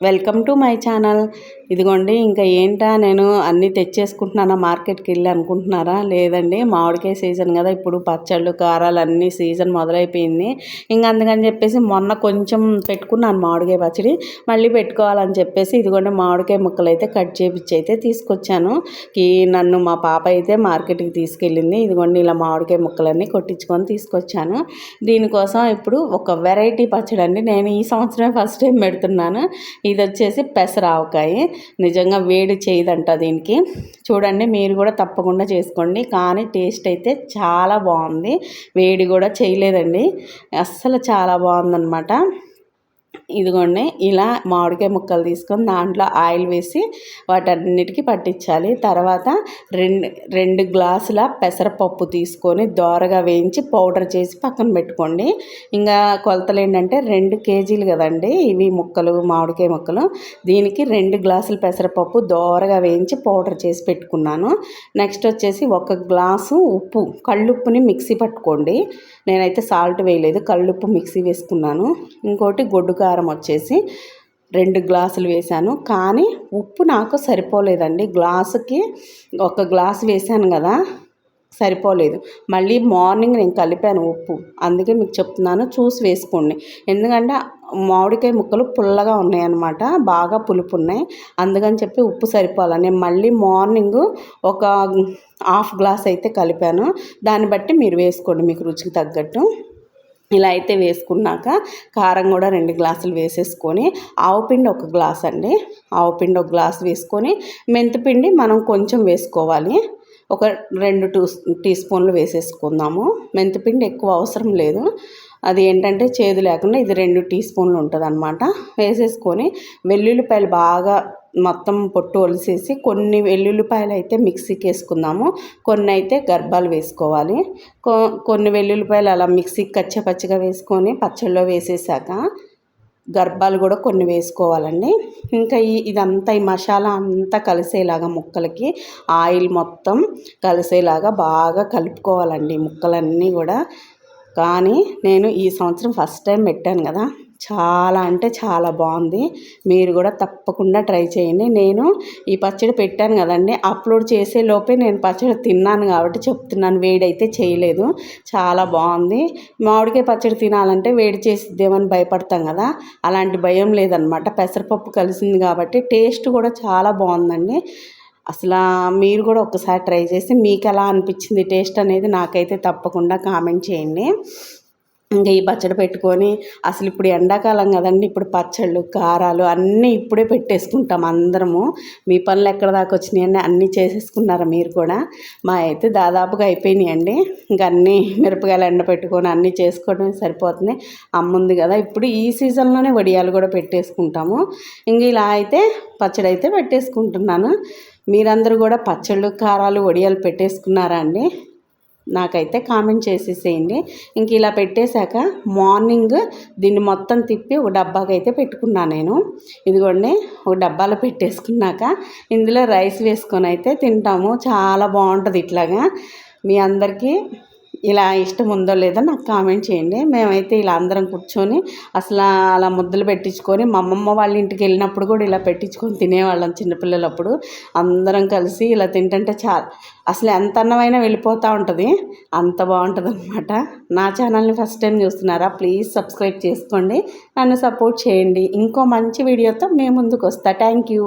Welcome to my channel. ఇదిగోండి ఇంకా ఏంటా నేను అన్నీ తెచ్చేసుకుంటున్నానా? మార్కెట్కి వెళ్ళి అనుకుంటున్నారా? లేదండి మామిడికాయ సీజన్ కదా ఇప్పుడు పచ్చళ్ళు కారాలు అన్నీ సీజన్ మొదలైపోయింది. ఇంకా అందుకని చెప్పేసి మొన్న కొంచెం పెట్టుకున్నాను మామిడికాయ పచ్చడి. మళ్ళీ పెట్టుకోవాలని చెప్పేసి ఇదిగోండి మామిడికాయ ముక్కలు అయితే కట్ చేపించి అయితే తీసుకొచ్చాను. ఈ నన్ను మా పాప అయితే మార్కెట్కి తీసుకెళ్ళింది. ఇదిగోండి ఇలా మామిడికాయ ముక్కలన్నీ కొట్టించుకొని తీసుకొచ్చాను. దీనికోసం ఇప్పుడు ఒక వెరైటీ పచ్చడి అండి నేను ఈ సంవత్సరమే ఫస్ట్ టైం పెడుతున్నాను. ఇది వచ్చేసి పెసరావకాయ. నిజంగా వేడి చేయదంట దీనికి. చూడండి మీరు కూడా తప్పకుండా చేసుకోండి. కానీ టేస్ట్ అయితే చాలా బాగుంది. వేడి కూడా చేయలేదండి. అస్సలు చాలా బాగుందన్నమాట. ఇదిగోండి ఇలా మామిడికాయ ముక్కలు తీసుకొని దాంట్లో ఆయిల్ వేసి వాటన్నిటికీ పట్టించాలి. తర్వాత రెండు రెండు గ్లాసుల పెసరపప్పు తీసుకొని దోరగా వేయించి పౌడర్ చేసి పక్కన పెట్టుకోండి. ఇంకా కొలతలు ఏంటంటే రెండు కేజీలు కదండి ఇవి ముక్కలు మామిడికాయ ముక్కలు. దీనికి రెండు గ్లాసుల పెసరపప్పు దోరగా వేయించి పౌడర్ చేసి పెట్టుకున్నాను. నెక్స్ట్ వచ్చేసి ఒక గ్లాసు ఉప్పు కళ్ళుప్పుని మిక్సీ పట్టుకోండి. నేనైతే సాల్ట్ వేయలేదు కళ్ళుప్పు మిక్సీ వేసుకున్నాను. ఇంకోటి గొడ్డు కారం వచ్చేసి రెండు గ్లాసులు వేశాను. కానీ ఉప్పు నాకు సరిపోలేదండి. గ్లాసుకి ఒక గ్లాస్ వేశాను కదా సరిపోలేదు. మళ్ళీ మార్నింగ్ నేను కలిపాను ఉప్పు. అందుకే మీకు చెప్తున్నాను చూసి వేసుకోండి. ఎందుకంటే మామిడికాయ ముక్కలు పుల్లగా ఉన్నాయన్నమాట బాగా పులుపు ఉన్నాయి అందుకని చెప్పి ఉప్పు సరిపోవాలి నేను మళ్ళీ మార్నింగ్ ఒక హాఫ్ గ్లాస్ అయితే కలిపాను. దాన్ని బట్టి మీరు వేసుకోండి మీకు రుచికి తగ్గట్టు. ఇలా అయితే వేసుకున్నాక కారం కూడా రెండు గ్లాసులు వేసేసుకొని ఆవుపిండి ఒక గ్లాస్ అండి. ఆవుపిండి ఒక గ్లాస్ వేసుకొని మెంతిపిండి మనం కొంచెం వేసుకోవాలి. ఒక రెండు టూ టీ స్పూన్లు వేసేసుకుందాము. మెంతిపిండి ఎక్కువ అవసరం లేదు. అది ఏంటంటే చేదు లేకుండా ఇది రెండు టీ స్పూన్లు ఉంటుంది అనమాట వేసేసుకొని వెల్లుల్లిపాయలు బాగా మొత్తం పొట్టు ఒలిసేసి కొన్ని వెల్లుల్లిపాయలు అయితే మిక్సీకి వేసుకుందాము కొన్ని అయితే గర్భాలు వేసుకోవాలి. కొన్ని వెల్లుల్లిపాయలు అలా మిక్సీకి కచ్చపచ్చగా వేసుకొని పచ్చళ్ళలో వేసేసాక గర్భాలు కూడా కొన్ని వేసుకోవాలండి. ఇంకా ఈ ఇదంతా ఈ మసాలా అంతా కలిసేలాగా ముక్కలకి ఆయిల్ మొత్తం కలిసేలాగా బాగా కలుపుకోవాలండి. ముక్కలన్నీ కూడా కానీ నేను ఈ సంవత్సరం ఫస్ట్ టైం పెట్టాను కదా. చాలా అంటే చాలా బాగుంది. మీరు కూడా తప్పకుండా ట్రై చేయండి. నేను ఈ పచ్చడి పెట్టాను కదండి. అప్లోడ్ చేసే లోపే నేను పచ్చడి తిన్నాను కాబట్టి చెప్తున్నాను. వేడైతే చేయలేదు. చాలా బాగుంది. మామిడికాయ పచ్చడి తినాలంటే వేడి చేసిద్దేమని భయపడతాం కదా. అలాంటి భయం లేదనమాట పెసరపప్పు కలిసింది కాబట్టి టేస్ట్ కూడా చాలా బాగుందండి. అసలు మీరు కూడా ఒకసారి ట్రై చేసి మీకు ఎలా అనిపించింది టేస్ట్ అనేది నాకైతే తప్పకుండా కామెంట్ చేయండి. ఇంకా ఈ పచ్చడి పెట్టుకొని అసలు ఇప్పుడు ఎండాకాలం కదండి ఇప్పుడు పచ్చళ్ళు కారాలు అన్నీ ఇప్పుడే పెట్టేసుకుంటాం అందరము. మీ పనులు ఎక్కడ దాకా వచ్చినాయండి అన్నీ చేసేసుకున్నారా మీరు కూడా? మా అయితే దాదాపుగా అయిపోయినాయండి. ఇంకా అన్నీ మిరపకాయలు ఎండ పెట్టుకొని అన్నీ చేసుకోవడం సరిపోతుంది. అమ్ముంది కదా ఇప్పుడు ఈ సీజన్లోనే వడియాలు కూడా పెట్టేసుకుంటాము. ఇంక ఇలా అయితే పచ్చడి అయితే పెట్టేసుకుంటున్నాను. మీరందరూ కూడా పచ్చళ్ళు కారాలు వడియాలు పెట్టేసుకున్నారా అండి? నాకైతే కామెంట్ చేసేసేయండి. ఇంక ఇలా పెట్టేశాక మార్నింగ్ దీన్ని మొత్తం తిప్పి ఒక డబ్బాకి అయితే పెట్టుకున్నాను నేను. ఇదిగోండి ఒక డబ్బాలో పెట్టేసుకున్నాక ఇందులో రైస్ వేసుకొని అయితే తింటాము. చాలా బాగుంటుంది ఇట్లాగా. మీ అందరికీ ఇలా ఇష్టం ఉందో లేదో నాకు కామెంట్ చేయండి. మేమైతే ఇలా అందరం కూర్చొని అసలు అలా ముద్దలు పెట్టించుకొని మా అమ్మమ్మ వాళ్ళ ఇంటికి వెళ్ళినప్పుడు కూడా ఇలా పెట్టించుకొని తినేవాళ్ళం చిన్నపిల్లలప్పుడు. అందరం కలిసి ఇలా తింటుంటే చాలా. అసలు ఎంత అన్నమైనా వెళ్ళిపోతూ ఉంటుంది. అంత బాగుంటుంది అనమాట నా ఛానల్ని ఫస్ట్ టైం చూస్తున్నారా? ప్లీజ్ సబ్స్క్రైబ్ చేసుకోండి. నన్ను సపోర్ట్ చేయండి. ఇంకో మంచి వీడియోతో మేము ముందుకు వస్తా. Thank you.